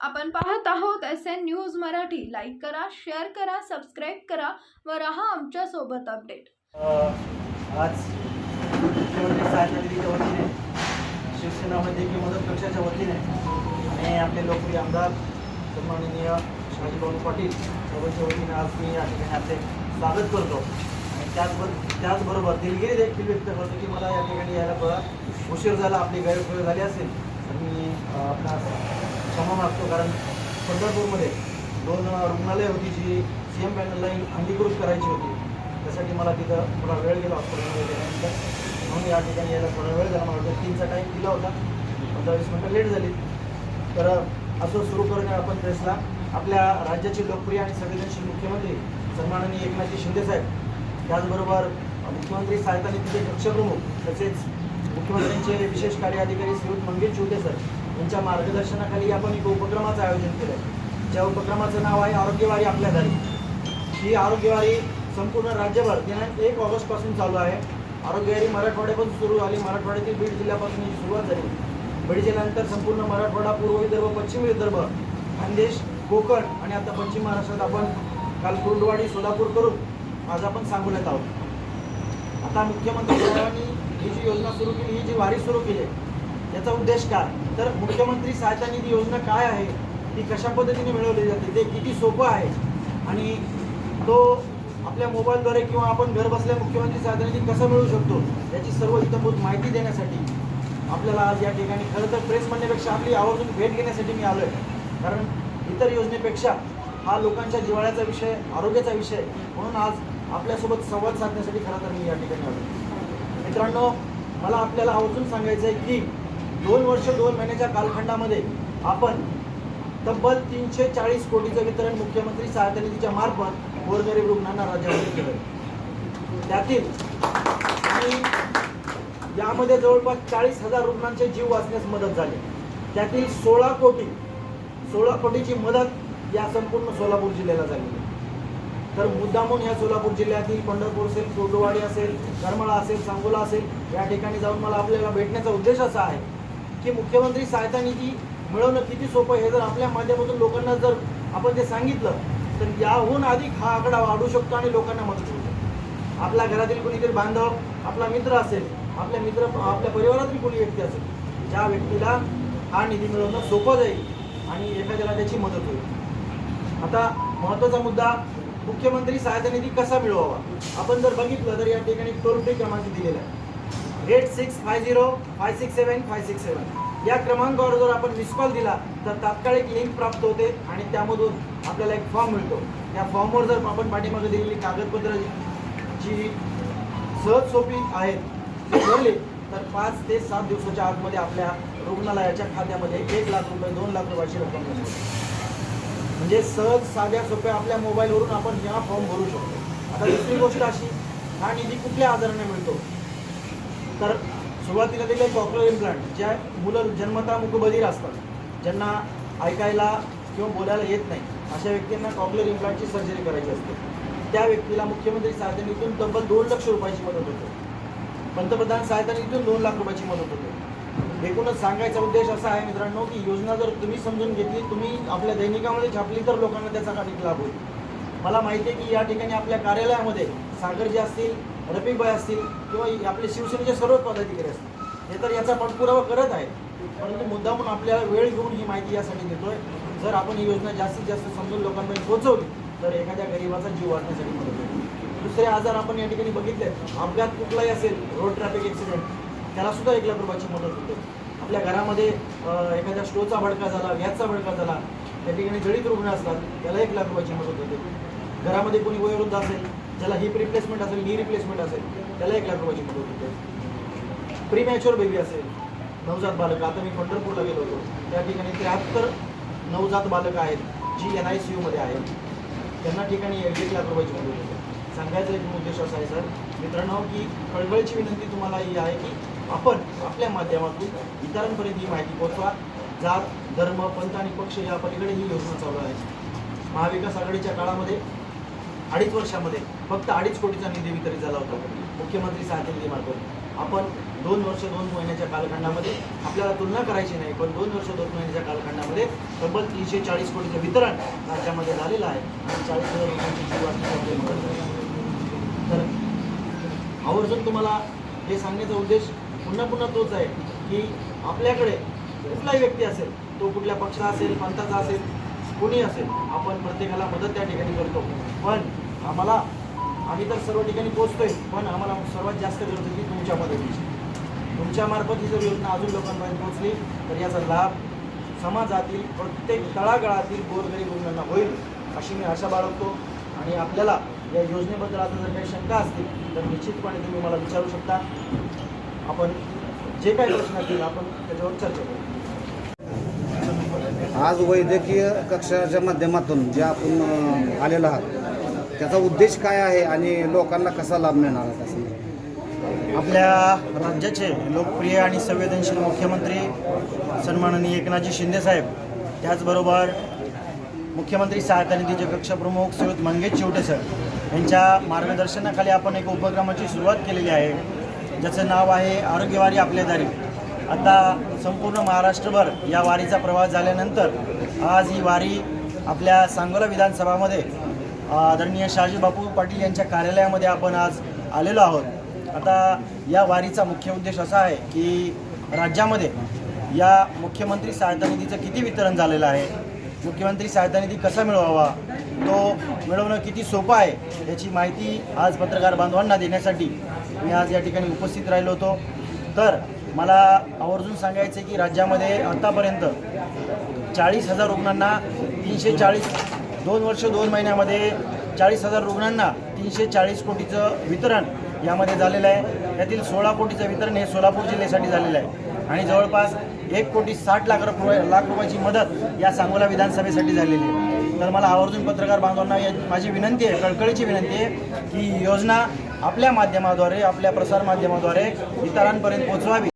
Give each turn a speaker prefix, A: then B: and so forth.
A: आपण पाहत आहोत S N news Marathi. Like करा शेअर करा सबस्क्राईब करा व राहा आमच्यासोबत अपडेट
B: आज मुख्यमंत्री सहायता निधीच्या वतीने शिवसेना वैद्यकीय मदत पक्षाच्या वतीने आणि आपले लोकप्रिय आमदार सन्माननीय शहाजीभाऊ पाटील सर्वांच्या वतीने आज मी या ठिकाणी आपले स्वागत करतो. आणि त्याचबरोबर त्याचबरोबर दिलगिरी देखील व्यक्त करतो की मला या ठिकाणी यायला थोडा उशीर झाला आपली गैरसोय झाली असेल. तर मी आपला क्षमा मागतो कारण पंढरपूरमध्ये दोन अ, रुग्णालय होती जी सी एम पॅनलला अंगीकृत करायची होती. त्यासाठी मला तिथं थोडा वेळ गेला हॉस्पिटलमध्ये गेल्यानंतर. म्हणून या ठिकाणी यायला थोडा वेळ झाला. मला वाटतं तीनचा टाईम दिला होता. पंधरा वीस मिनटं लेट झाली. तर असं सुरू करून आपण प्रेसला. आपल्या राज्याचे लोकप्रिय आणि संवेदनशील मुख्यमंत्री सन्माननीय एकनाथजी शिंदेसाहेब त्याचबरोबर मुख्यमंत्री सहायता निधीचे कक्षप्रमुख तसेच मुख्यमंत्र्यांचे विशेष कार्य अधिकारी श्रीयुत मंगेश चिवटे सर यांच्या मार्गदर्शनाखाली आपण एक उपक्रमाचं आयोजन केलं आहे ज्या उपक्रमाचं नाव आहे आरोग्यवारी आपल्या घरी. ही आरोग्यवारी संपूर्ण राज्यभर दिनांक एक ऑगस्टपासून चालू आहे. आरोग्यवारी मराठवाड्यापासून सुरू झाली. मराठवाड्यातील बीड जिल्ह्यापासून ही सुरुवात झाली. बीड जिल्ह्यानंतर संपूर्ण मराठवाडा पूर्व विदर्भ पश्चिम विदर्भ खानदेश कोकण आणि आता पश्चिम महाराष्ट्रात आपण काल कुर्डवाडी सोलापूर करून आज आपण सांगोल्यात आहोत. आता मुख्यमंत्री साहेबांनी ही जी योजना सुरू केली ही जी वारी सुरू केली आहे याचा उद्देश काय? तर मुख्यमंत्री सहायता निधी योजना काय आहे? ती कशा पद्धतीने मिळवली जाते? ते किती सोपं आहे? आणि तो आपल्या मोबाईलद्वारे किंवा आपण घर बसल्या मुख्यमंत्री सहायता निधी कसा मिळू शकतो? याची सर्व इतंभूत माहिती देण्यासाठी आपल्याला आज या ठिकाणी खरं तर प्रेस म्हणण्यापेक्षा आपली आवर्जून भेट घेण्यासाठी मी आलो आहे कारण इतर योजनेपेक्षा हा लोकांच्या जिव्हाळ्याचा विषय आरोग्याचा विषय म्हणून आज आपल्यासोबत संवाद साधण्यासाठी खरं तर मी या ठिकाणी आलो मित्रांनो मला आपल्याला आवर्जून सांगायचं आहे की दोन वर्ष दोन महिन्याच्या कालखंडामध्ये आपण तब्बल तीनशे चाळीस कोटीचं वितरण मुख्यमंत्री सहायता निधीच्या मार्फत गोरगरीब रुग्णांना राज्यामध्ये केलं त्यातील आणि यामध्ये जवळपास चाळीस हजार रुग्णांचे जीव वाचण्यास मदत झाली. त्यातील सोळा कोटी सोळा कोटीची मदत या संपूर्ण सोलापूर जिल्ह्याला झाली. तर मुद्दामून या सोलापूर जिल्ह्यातील पंढरपूर असेल कोटवाडी असेल करमाळा असेल सांगोला असेल या ठिकाणी जाऊन मला आपल्याला भेटण्याचा उद्देश असा आहे की मुख्यमंत्री सहायता निधी मिळवणं किती सोपं हे जर आपल्या माध्यमातून लोकांना जर आपण ते सांगितलं तर याहून अधिक हा आकडा वाढू शकतो आणि लोकांना मदत होऊ शकतो. आपल्या घरातील कोणीतरी बांधव आपला मित्र असेल आपल्या मित्र आपल्या परिवारातील कोणी व्यक्ती असेल ज्या व्यक्तीला हा निधी मिळवणं सोपं जाईल आणि एखाद्याला त्याची मदत होईल. आता महत्त्वाचा मुद्दा मुख्यमंत्री सहायता निधी कसा मिळवावा? आपण जर बघितलं तर या ठिकाणी टोल फ्री क्रमांक दिलेला आहे. Eight six five zero five six seven five six seven या क्रमांकावर जर आपण मिस कॉल दिला तर तात्काळिक लिंक प्राप्त होते आणि त्यामधून आपल्याला एक फॉर्म मिळतो. या फॉर्मवर जर आपण पाठीमागे दिलेली कागदपत्र जी सहज सोपी आहेत ती भरली तर पाच ते सात दिवसाच्या आतमध्ये आपल्या रुग्णालयाच्या खात्यामध्ये एक लाख रुपये दोन लाख रुपयाची रक्कम मिळते. म्हणजे सहज साध्या सोप्या आपल्या मोबाईलवरून आपण हा फॉर्म भरू शकतो. आता दुसरी गोष्ट अशी हा निधी कुठल्या आजाराने मिळतो? तर सुरुवातीला दिले कॉक्युलर इम्प्लांट ज्या मुलं जन्मता मुकबधीर असतात ज्यांना ऐकायला किंवा बोलायला येत नाही अशा व्यक्तींना कॉक्युलर इम्प्लांटची सर्जरी करायची असते. त्या व्यक्तीला मुख्यमंत्री सहायता निधीतून तब्बल दोन लक्ष रुपयाची मदत होते. पंतप्रधान सहायता निधीतून दोन लाख रुपयाची मदत होते. एकूणच सांगायचा उद्देश असा आहे मित्रांनो की योजना जर तुम्ही समजून घेतली तुम्ही आपल्या दैनिकामध्ये छापली तर लोकांना त्याचा अधिक लाभ होईल. मला माहिती आहे की या ठिकाणी आपल्या कार्यालयामध्ये सागरजी असतील रफिकबाई असतील किंवा आपले शिवसेनेचे सर्व पदाधिकारी असतील हे तर याचा पाठपुरावा करत आहे परंतु मुद्दामून आपल्याला वेळ घेऊन ही माहिती यासाठी देतोय. जर आपण ही योजना जास्तीत जास्त समजून लोकांपर्यंत पोहोचवली तर एखाद्या गरिबाचा जीव वाचण्यासाठी मदत होईल. दुसरे आजार आपण या ठिकाणी बघितले अपघात कुठलाही असेल रोड ट्रॅफिक ॲक्सिडेंट त्याला सुद्धा एक लाख रुपयाची मदत होते. आपल्या घरामध्ये एखाद्या स्टोचा भडका झाला गॅसचा भडका झाला त्या ठिकाणी जळीत रुग्ण असतात त्याला एक लाख रुपयाची मदत होते. घरामध्ये कोणी वयोवृद्ध असेल ज्याला हिप रिप्लेसमेंट असेल नी रिप्लेसमेंट असेल त्याला एक लाख रुपयाची मदत होते. प्री मॅच्युअर बेबी असेल नवजात बालक. आता मी पंढरपूरला गेलो होतो. त्या ठिकाणी त्र्याहत्तर नवजात बालकं आहेत जी एन आय सी यूमध्ये आहेत. त्यांना ठिकाणी एक लाख रुपयाची मदत होते. सांगायचा एक उद्देश असा आहे सर. मित्रांनो की कळकळीची विनंती तुम्हाला ही आहे की आपण आपल्या माध्यमातून इतरांपर्यंत ही माहिती पोहोचवा. जात धर्म पंथ आणि पक्ष या पलीकडे ही योजना चालू आहे. महाविकास आघाडीच्या काळामध्ये अडीच वर्षामध्ये फक्त अडीच कोटीचा निधी वितरित झाला होता. मुख्यमंत्री साहित्य निधीमार्फत आपण दोन वर्ष दोन महिन्याच्या कालखंडामध्ये आपल्याला तुलना करायची नाही पण दोन वर्ष दोन महिन्याच्या कालखंडामध्ये तब्बल तीनशे चाळीस कोटीचं वितरण राज्यामध्ये झालेलं आहे. आणि चाळीस हजार रुपयांची तर आवर्जून तुम्हाला हे सांगण्याचा उद्देश पुन्हा पुन्हा तोच आहे की आपल्याकडे कुठलाही व्यक्ती असेल तो कुठल्या पक्षाचा असेल पंथाचा असेल कोणी असेल आपण प्रत्येकाला मदत त्या ठिकाणी करतो. पण आम्हाला आम्ही तर सर्व ठिकाणी पोहोचतोय पण आम्हाला सर्वात जास्त गरज होती तुमच्या मदतीची. तुमच्यामार्फत ही जर योजना अजून लोकांपर्यंत पोहोचली तर याचा लाभ समाजातील प्रत्येक तळागाळातील गोरगरीब रुग्णांना होईल अशी मी आशा बाळगतो. आणि आपल्याला या योजनेबद्दल आता जर काही शंका असतील तर निश्चितपणे तुम्ही मला विचारू शकता. आपण जे काही प्रश्न असतील आपण त्याच्यावर चर्चा करू.
C: आज वैद्यकीय कक्षाच्या माध्यमातून जे आपण आलेलो आहात त्याचा उद्देश काय आहे आणि लोकांना कसा लाभ मिळणार आहे त्याचा?
B: आपल्या राज्याचे लोकप्रिय आणि संवेदनशील मुख्यमंत्री सन्माननीय एकनाथजी शिंदेसाहेब त्याचबरोबर मुख्यमंत्री सहायता निधीचे कक्षप्रमुख श्रीयुत मंगेश चिवटे सर यांच्या मार्गदर्शनाखाली आपण एक उपक्रमाची सुरुवात केलेली आहे ज्याचं नाव आहे आरोग्यवारी आपल्या दारी. आता संपूर्ण महाराष्ट्रभर या वारीचा प्रवास झाल्यानंतर आज ही वारी आपल्या सांगोला विधानसभामध्ये आदरणीय शहाजी बापू पाटील यांच्या कार्यालयामध्ये आपण आज आलेलो आहोत. आता या वारीचा मुख्य उद्देश असा आहे की राज्यामध्ये या मुख्यमंत्री सहायता निधीचं किती वितरण झालेलं आहे मुख्यमंत्री सहायता निधी कसा मिळवावा तो मिळवणं किती सोपं आहे याची माहिती आज पत्रकार बांधवांना देण्यासाठी मी आज या ठिकाणी उपस्थित राहिलो होतो. तर मला आवर्जून सांगायचं आहे की राज्यामध्ये आत्तापर्यंत चाळीस हजार रुग्णांना तीनशे चाळीस दोन वर्ष दोन महिन्यामध्ये चाळीस हजार रुग्णांना तीनशे चाळीस कोटीचं वितरण यामध्ये झालेलं आहे. यातील सोळा कोटीचं वितरण हे सोलापूर जिल्ह्यासाठी झालेलं आहे. आणि जवळपास एक कोटी साठ लाख रुपये लाख रुपयाची मदत या सांगोला विधानसभेसाठी झालेली आहे. तर मला आवर्जून पत्रकार बांधवांना माझी विनंती आहे कळकळीची विनंती आहे की ही योजना आपल्या माध्यमाद्वारे आपल्या प्रसारमाध्यमाद्वारे इतरांपर्यंत पोहोचवावी.